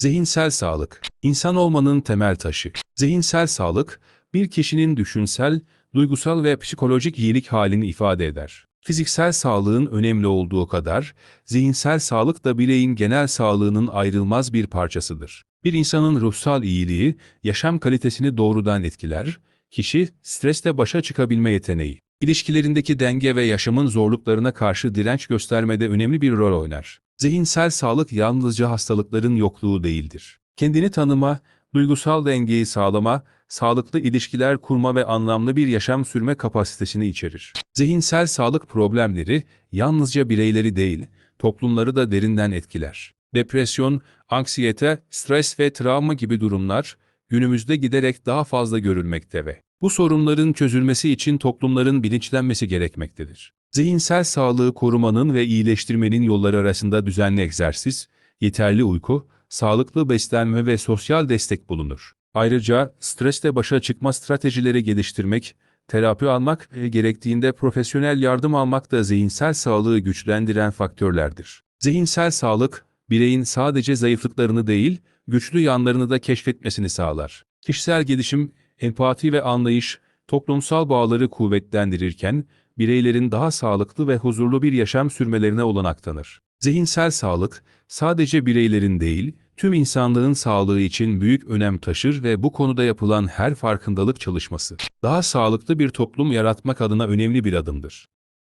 Zihinsel sağlık, insan olmanın temel taşı. Zihinsel sağlık, bir kişinin düşünsel, duygusal ve psikolojik iyilik halini ifade eder. Fiziksel sağlığın önemli olduğu kadar, zihinsel sağlık da bireyin genel sağlığının ayrılmaz bir parçasıdır. Bir insanın ruhsal iyiliği, yaşam kalitesini doğrudan etkiler, kişi, stresle başa çıkabilme yeteneği, ilişkilerindeki denge ve yaşamın zorluklarına karşı direnç göstermede önemli bir rol oynar. Zihinsel sağlık yalnızca hastalıkların yokluğu değildir. Kendini tanıma, duygusal dengeyi sağlama, sağlıklı ilişkiler kurma ve anlamlı bir yaşam sürme kapasitesini içerir. Zihinsel sağlık problemleri yalnızca bireyleri değil, toplumları da derinden etkiler. Depresyon, anksiyete, stres ve travma gibi durumlar günümüzde giderek daha fazla görülmekte ve bu sorunların çözülmesi için toplumların bilinçlenmesi gerekmektedir. Zihinsel sağlığı korumanın ve iyileştirmenin yolları arasında düzenli egzersiz, yeterli uyku, sağlıklı beslenme ve sosyal destek bulunur. Ayrıca stresle başa çıkma stratejileri geliştirmek, terapi almak ve gerektiğinde profesyonel yardım almak da zihinsel sağlığı güçlendiren faktörlerdir. Zihinsel sağlık, bireyin sadece zayıflıklarını değil, güçlü yanlarını da keşfetmesini sağlar. Kişisel gelişim, empati ve anlayış, toplumsal bağları kuvvetlendirirken, bireylerin daha sağlıklı ve huzurlu bir yaşam sürmelerine olanak tanır. Zihinsel sağlık, sadece bireylerin değil, tüm insanlığın sağlığı için büyük önem taşır ve bu konuda yapılan her farkındalık çalışması, daha sağlıklı bir toplum yaratmak adına önemli bir adımdır.